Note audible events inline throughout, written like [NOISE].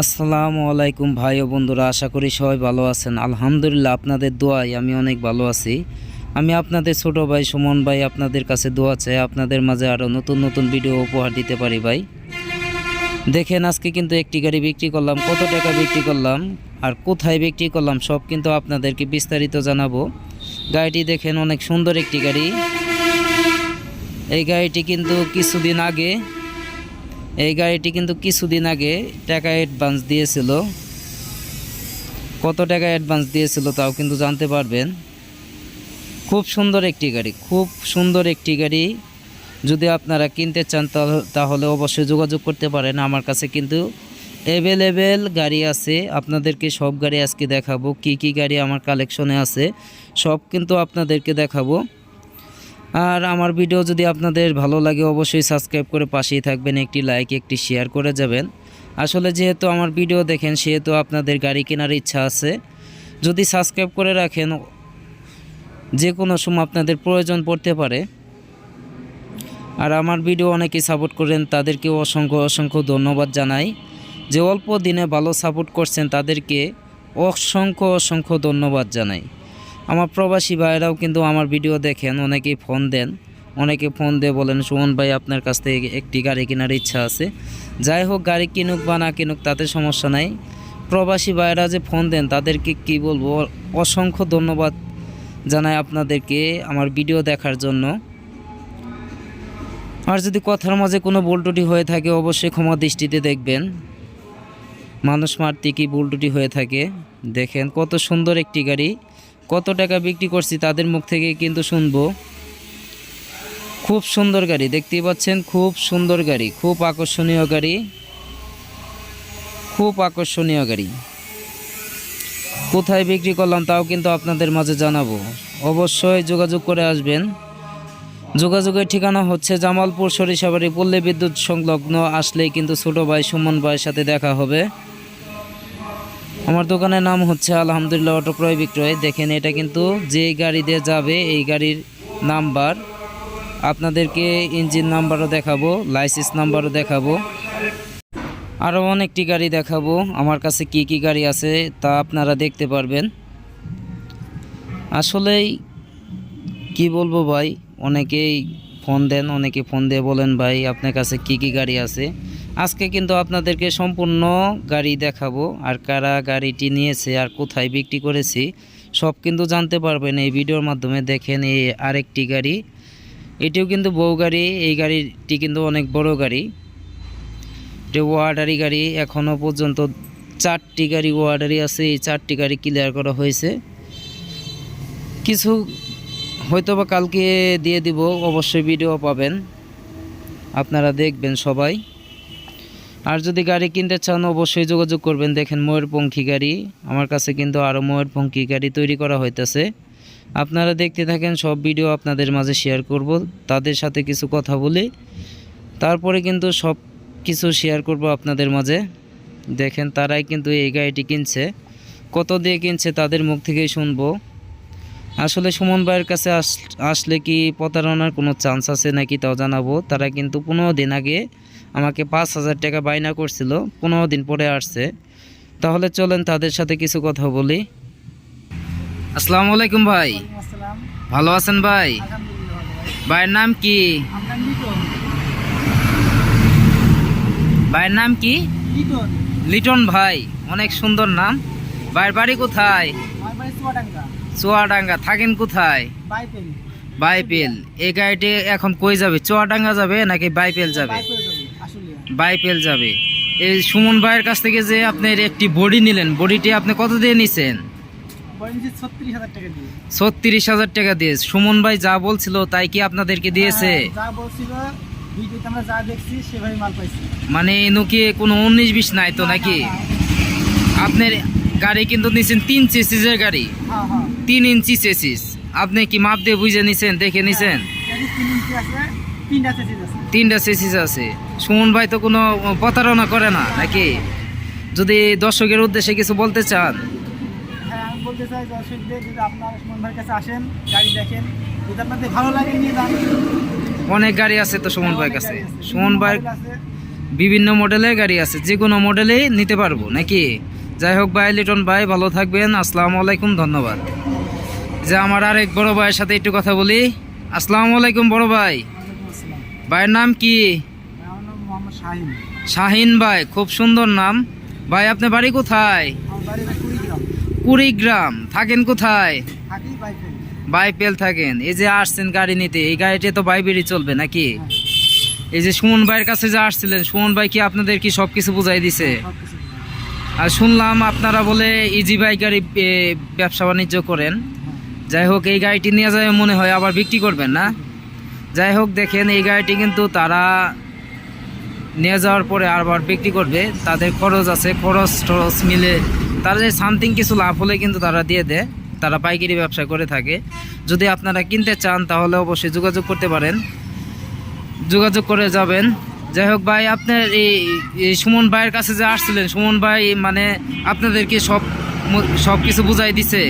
আসসালামু আলাইকুম ভাই ও বন্ধুরা, আশা করি সবাই ভালো আছেন। আলহামদুলিল্লাহ আপনাদের দোয়ায় আমি অনেক ভালো আছি। আমি আপনাদের ছোট ভাই সুমন ভাই আপনাদের কাছে দোয়া চাই, আপনাদের মাঝে আরও নতুন নতুন ভিডিও উপহার দিতে পারি ভাই। দেখেন, আজকে কিন্তু একটি গাড়ি বিক্রি করলাম, কত টাকা বিক্রি করলাম আর কোথায় বিক্রি করলাম সব কিন্তু আপনাদেরকে বিস্তারিত জানাব। গাড়িটি দেখেন, অনেক সুন্দর একটি গাড়ি। এই গাড়িটি কিন্তু কিছুদিন আগে এই গাড়িটি কিন্তু কিছুদিন আগে টাকা অ্যাডভান্স দিয়েছিল। কত টাকা অ্যাডভান্স দিয়েছিল তাও কিন্তু জানতে পারবেন। খুব সুন্দর একটি গাড়ি, খুব সুন্দর একটি গাড়ি। যদি আপনারা কিনতে চান তাহ- তাহলে অবশ্যই যোগাযোগ করতে পারেন। আমার কাছে কিন্তু অ্যাভেলেবেল গাড়ি আছে। আপনাদেরকে সব গাড়ি আজকে দেখাবো। কি কি গাড়ি আমার কালেকশনে আছে, সব কিন্তু আপনাদেরকে দেখাবো। আর আমার ভিডিও যদি আপনাদের ভালো লাগে, অবশ্যই সাবস্ক্রাইব করে পাশেই থাকবেন, একটি লাইক একটি শেয়ার করে যাবেন। আসলে যেহেতু আমার ভিডিও দেখেন, সেহেতু আপনাদের গাড়ি কেনার ইচ্ছা আছে। যদি সাবস্ক্রাইব করে রাখেন, যে কোনো সময় আপনাদের প্রয়োজন পড়তে পারে। আর আমার ভিডিও অনেকে সাপোর্ট করেন তাদেরকেও অসংখ্য অসংখ্য ধন্যবাদ জানাই। যে অল্প দিনে ভালো সাপোর্ট করছেন, তাদেরকে অসংখ্য অসংখ্য ধন্যবাদ জানাই। আমার প্রবাসী ভাইয়েরাও কিন্তু আমার ভিডিও দেখেন, অনেকেই ফোন দেন। অনেকে ফোন দিয়ে বলেন, সুমন ভাই, আপনার কাছ থেকে একটি গাড়ি কেনার ইচ্ছা আছে। যাই হোক, গাড়ি কিনুক বা না কিনুক, তাতে সমস্যা নাই। প্রবাসী ভাইয়েরা যে ফোন দেন, তাদেরকে কি বলব? অসংখ্য ধন্যবাদ জানাই আপনাদেরকে আমার ভিডিও দেখার জন্য। আর যদি কথার মাঝে কোনো ভুলটুটি হয়ে থাকে, অবশ্যই ক্ষমা দৃষ্টিতে দেখবেন। মানুষ মারতে কি ভুলটুটি হয়ে থাকে, দেখেন কত সুন্দর একটি গাড়ি। কত টাকা বিক্রি করছি তাদের মুখ থেকে কিন্তু শুনব। খুব সুন্দর গাড়ি, দেখতেই পাচ্ছেন? খুব সুন্দর গাড়ি, খুব আকর্ষণীয় গাড়ি। খুব আকর্ষণীয় গাড়ি। কোথায় বিক্রি করলাম তাও কিন্তু আপনাদের মাঝে জানাব। অবশ্যই যোগাযোগ করে আসবেন। যোগাযোগের ঠিকানা হচ্ছে জামালপুর সরিষাবাড়ি পল্লী বিদ্যুৎ সংলগ্ন, আসলেই কিন্তু ছোটো ভাই সুমন ভাইয়ের সাথে দেখা হবে। আমার দোকানের নাম হচ্ছে আলহামদুলিল্লাহ অটো ক্রয় বিক্রয়। দেখেন, এটা কিন্তু যে গাড়ি দিয়ে যাবে, এই গাড়ির নাম্বার। আপনাদেরকে ইঞ্জিন নাম্বারও দেখাবো, লাইসেন্স নাম্বারও দেখাবো। আরও অনেকটি গাড়ি দেখাবো, আমার কাছে কি কি গাড়ি আছে তা আপনারা দেখতে পারবেন। আসলেই কি বলব ভাই, অনেকেই ফোন দেন, অনেকে ফোন দিয়ে বলেন, ভাই, আপনার কাছে কি কি গাড়ি আছে? আজকে কিন্তু আপনাদেরকে সম্পূর্ণ গাড়ি দেখাবো, আর কারা গাড়িটি নিয়েছে আর কোথায় বিক্রি করেছি, সব কিন্তু জানতে পারবেন এই ভিডিওর মাধ্যমে। দেখেন এই আরেকটি গাড়ি, এটিও কিন্তু বউ গাড়ি, এই গাড়িটি কিন্তু অনেক বড় গাড়ি। এটা ওয়ার্ডারি গাড়ি এখনও পর্যন্ত চারটি গাড়ি ওয়ার্ডারি আছে, এই চারটি গাড়ি ক্লিয়ার করা হয়েছে। কিছু হয়তো বা কালকে দিয়ে দিব, অবশ্যই ভিডিও পাবেন। আপনারা দেখবেন সবাই। আর যদি গাড়ি কিনতে চান, অবশ্যই যোগাযোগ করবেন। দেখেন ময়ূরপঙ্খী গাড়ি। আমার কাছে কিন্তু আরও ময়ূরপঙ্খী গাড়ি তৈরি করা হইতেছে। আপনারা দেখতে থাকেন, সব ভিডিও আপনাদের মাঝে শেয়ার করব। তাদের সাথে কিছু কথা বলি। তারপরে কিন্তু সব কিছু শেয়ার করব আপনাদের মাঝে। দেখেন, তারাই কিন্তু এই গাড়িটি কিনছে। কত দিয়ে কিনছে তাদের মুখ থেকেই শুনব। আসলে সুমন ভাইয়ের কাছে আস- আসলে কি প্রতারণার কোনো চান্স আছে নাকি তাও জানাব। তারা কিন্তু পনেরো দিন আগে আমাকে পাঁচ হাজার টাকা বায়না করছিল পনেরো দিন পরে আসছে। তাহলে চলেন তাদের সাথে কিছু কথা বলি। আসসালামু আলাইকুম ভাই। ভালো আছেন ভাই। ভাইয়ের নাম কি? ভাইয়ের নাম কি? লিটন। ভাই অনেক সুন্দর নাম। ভাইয়ের বাড়ি কোথায়? চুয়াডাঙ্গা। থাকেন কোথায়? বাইপেল। বাইপেল। এই গাড়িটি এখন কই যাবে? চুয়াডাঙ্গা যাবে নাকি বাইপেল যাবে। বাইপেল যাবে। এই সুমন ভাইয়ের কাছ থেকে যে আপনার একটি বডি নিলেন বডিটি আপনি কত দিয়ে নিছেন? ছত্রিশ হাজার টাকা দিয়ে। সুমন ভাই যা বলছিল তাই কি আপনাদেরকে দিয়েছে? হ্যাঁ, মানে এনুকি কোনো উনিশ বিশ নাই তো নাকি? আপনার গাড়ি কিন্তু নিছেন তিন চেসিসের গাড়ি। হ্যাঁ হ্যাঁ। তিন ইঞ্চি চেসিস আপনি কি মাপ দিয়ে বুঝে নিছেন দেখে নিছেন? তিন ইঞ্চি আছে তিনটা চেসিস আছে। তিনটা চেসিস আছে। সুমন ভাই তো কোনো প্রতারণা করে না নাকি? যদি দর্শকের উদ্দেশ্যে কিছু বলতে চান। হ্যাঁ বলতে চাই দর্শকদের যদি আপনার সুমন ভাইয়ের কাছে আসেন গাড়ি দেখেন যদি আপনাদের ভালো লাগে নিয়ে যান। অনেক গাড়ি আছে তো সুমন ভাইয়ের কাছে। সুমন ভাইয়ের আছে। বিভিন্ন মডেলের গাড়ি আছে যে কোনো মডেলেই নিতে পারব নাকি? যাই হোক ভাই লিটন ভাই ভালো থাকবেন আসসালামু আলাইকুম ধন্যবাদ। যে আমার আরেক বড় ভাইয়ের সাথে একটু কথা বলি। আসসালামু আলাইকুম বড় ভাই। ভাইয়ের নাম কি? শাহিন। ভাই খুব সুন্দর নাম। ভাই আপনার বাড়ি কোথায়? কুড়িগ্রাম। থাকেন কোথায়? বাইপেল থাকেন। এই যে আসছেন গাড়ি নিতে এই গাড়িটা তো বাইবেরই চলবে নাকি? এই যে সুমন ভাইয়ের কাছে যে আসছিলেন সুমন ভাই কি আপনাদের কি সব কিছু বুঝাই দিছে। আর শুনলাম আপনারা বলে ইজি বাইক গাড়ি ব্যবসা বাণিজ্য করেন। যাই হোক এই গাড়িটি নিয়ে যায় মনে হয় আবার বিক্রি করবেন না? যাই হোক দেখেন, এই গাড়িটি কিন্তু তারা নিয়ে যাওয়ার পরে আবার বিক্রি করবে। তাদের খরচ আছে, খরচ টরচ মিলে তারা যে সামথিং কিছু লাভ হলে কিন্তু তারা দিয়ে দেয়। তারা পাইকারি ব্যবসা করে থাকে। যদি আপনারা কিনতে চান, তাহলে অবশ্যই যোগাযোগ করতে পারেন। যোগাযোগ করে যাবেন। যাই হোক ভাই, আপনার এই সুমন ভাইয়ের কাছে যে আসছিলেন, সুমন ভাই মানে আপনাদেরকে সব সব কিছু বুঝাই দিছে?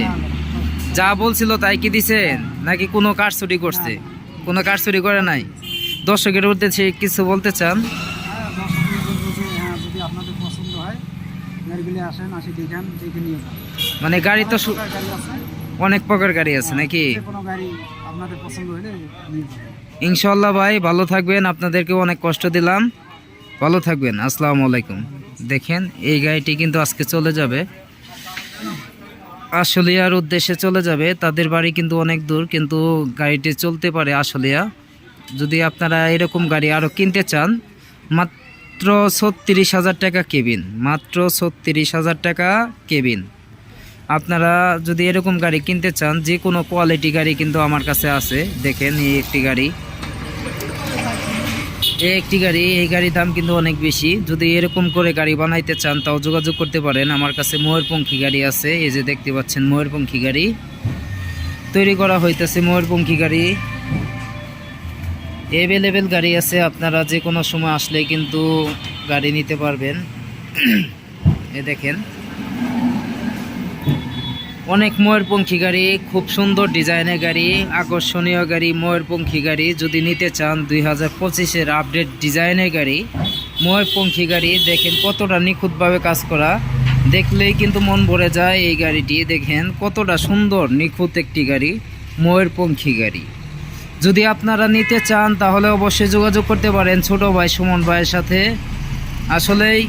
যা বলছিল তাই কি দিছেন? নাকি কোনো কার চুরি করছে? কোনো কার চুরি করে নাই। দর্শকের উদ্দেশ্যে কিছু বলতে চান। মানে গাড়ি তো অনেক প্রকার গাড়ি আছে নাকি? ইনশাল্লাহ ভাই, ভালো থাকবেন। আপনাদেরকেও অনেক কষ্ট দিলাম। ভালো থাকবেন। আসসালামু আলাইকুম। দেখেন, এই গাড়িটি কিন্তু আজকে চলে যাবে। আশুলিয়ার উদ্দেশ্যে চলে যাবে। তাদের বাড়ি কিন্তু অনেক দূর, কিন্তু গাড়িটি চলতে পারে আশুলিয়া। যদি আপনারা এরকম গাড়ি আরও কিনতে চান, মাত্র ছত্রিশ হাজার টাকা কেবিন, মাত্র ছত্রিশ হাজার টাকা কেবিন। আপনারা যদি এরকম গাড়ি কিনতে চান, যে কোনো কোয়ালিটি গাড়ি কিন্তু আমার কাছে আছে। দেখেন, এই একটি গাড়ি। একটি গাড়ি, এই গাড়ির দাম কিন্তু অনেক বেশি। যদি এরকম করে গাড়ি বানাইতে চান, তাও যোগাযোগ করতে পারেন। আমার কাছে ময়ূরপঙ্খী গাড়ি আছে, এই যে দেখতে পাচ্ছেন ময়ূরপঙ্খী গাড়ি। তৈরি করা হইতেছে ময়ূরপঙ্খী গাড়ি। এভেলেবেল গাড়ি আছে, আপনারা যে কোনো সময় আসলে কিন্তু গাড়ি নিতে পারবেন। [CLEARS THROAT] এ দেখেন। অনেক ময়ূরপঙ্খী গাড়ি, খুব সুন্দর ডিজাইনের গাড়ি, আকর্ষণীয় গাড়ি, ময়ূরপঙ্খী গাড়ি। যদি নিতে চান দুই হাজার পঁচিশের আপডেট ডিজাইনের গাড়ি, ময়ূরপঙ্খী গাড়ি, দেখেন কতটা নিখুঁতভাবে কাজ করা। দেখলেই কিন্তু মন ভরে যায় এই গাড়িটি। দেখেন কতটা সুন্দর, নিখুঁত একটি গাড়ি, ময়ূরপঙ্খী গাড়ি। যদি আপনারা নিতে চান, তাহলে অবশ্যই যোগাযোগ করতে পারেন ছোট ভাই সুমন ভাইয়ের সাথে। আসলেই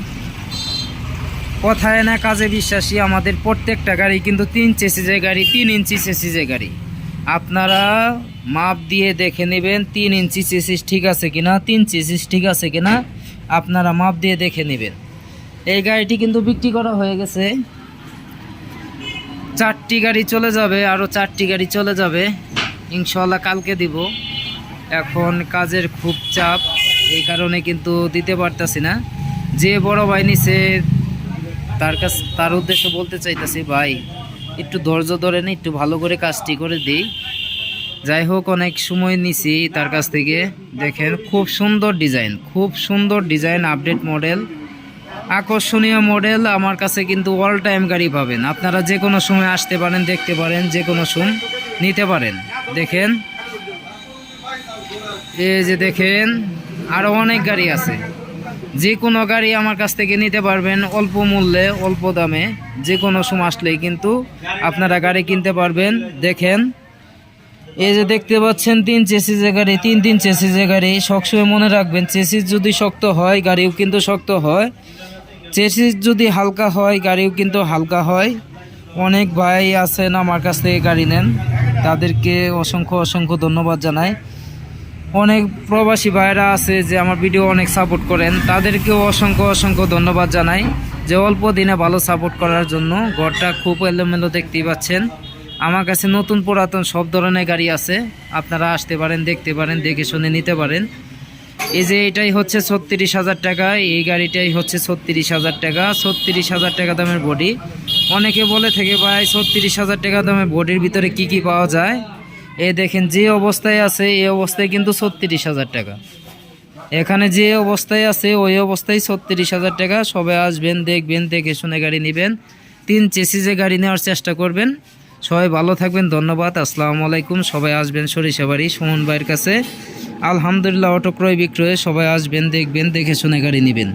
কথায় না কাজে বিশ্বাসী, আমাদের প্রত্যেকটা গাড়ি কিন্তু তিন চেসিজের গাড়ি, তিন ইঞ্চি চেসিজের গাড়ি। আপনারা মাপ দিয়ে দেখে নেবেন তিন ইঞ্চি চেসিস ঠিক আছে কিনা, তিন চেসিস ঠিক আছে কিনা, আপনারা মাপ দিয়ে দেখে নেবেন। এই গাড়িটি কিন্তু বিক্রি করা হয়ে গেছে। চারটি গাড়ি চলে যাবে আরও চারটি গাড়ি চলে যাবে। ইনশাল্লাহ কালকে দিব। এখন কাজের খুব চাপ, এই কারণে কিন্তু দিতে পারতাছি না। যে বড় ভাই নিছে তার কাছ তার উদ্দেশ্য বলতে চাইতেছি, ভাই, একটু ধৈর্য ধরে ধরেন একটু ভালো করে কাজটি করে দিই। যাই হোক, অনেক সময় নিছি তার কাছ থেকে। দেখেন, খুব সুন্দর ডিজাইন, খুব সুন্দর ডিজাইন, আপডেট মডেল, আকর্ষণীয় মডেল। আমার কাছে কিন্তু অল টাইম গাড়ি পাবেন। আপনারা যে কোনো সময় আসতে পারেন, দেখতে পারেন, যে কোনো সময় নিতে পারেন। দেখেন, এই যে দেখেন আরও অনেক গাড়ি আছে। যে কোনো গাড়ি আমার কাছ থেকে নিতে পারবেন অল্প মূল্যে, অল্প দামে, যে কোনো সময় আসলেই কিন্তু আপনারা গাড়ি কিনতে পারবেন। দেখেন, এই যে দেখতে পাচ্ছেন তিন চেসিজে গাড়ি, তিন তিন চেসিজে গাড়ি, সবসময় মনে রাখবেন, চেসিস যদি শক্ত হয়, গাড়িও কিন্তু শক্ত হয়। চেসিস যদি হালকা হয়, গাড়িও কিন্তু হালকা হয়। অনেক ভাই আছেন আমার কাছ থেকে গাড়ি নেন, তাদেরকে অসংখ্য অসংখ্য ধন্যবাদ জানাই। অনেক প্রবাসী ভাইরা আছে যে আমার ভিডিও অনেক সাপোর্ট করেন। তাদেরকেও অসংখ্য অসংখ্য ধন্যবাদ জানাই যে অল্প দিনে ভালো সাপোর্ট করার জন্য ঘরটা খুব এলোমেলো দেখতেই পাচ্ছেন। আমার কাছে নতুন পুরাতন সব ধরনের গাড়ি আছে। আপনারা আসতে পারেন, দেখতে পারেন, দেখে শুনে নিতে পারেন। এই যে এটাই হচ্ছে ছত্রিশ হাজার টাকা, এই গাড়িটাই হচ্ছে ছত্রিশ হাজার টাকা। ছত্রিশ হাজার টাকা দামের বডি অনেকে বলে থেকে, ভাই, ছত্রিশ হাজার টাকা দামের বডির ভিতরে কি কি পাওয়া যায়? এ দেখেন, যে অবস্থায় আছে এই অবস্থায় কিন্তু ছত্রিশ হাজার টাকা। এখানে যে অবস্থায় আছে, ওই অবস্থায় ছত্রিশ হাজার টাকা। সবাই আসবেন, দেখবেন, দেখে শুনে গাড়ি নেবেন। তিন চেসিজে গাড়ি নেওয়ার চেষ্টা করবেন। সবাই ভালো থাকবেন, ধন্যবাদ, আসসালামু আলাইকুম। সবাই আসবেন সরিষাবাড়ি, সুমন ভাইয়ের কাছে। আলহামদুলিল্লাহ অটো ক্রয় বিক্রয়ে সবাই আসবেন, দেখবেন, দেখে শুনে গাড়ি নেবেন।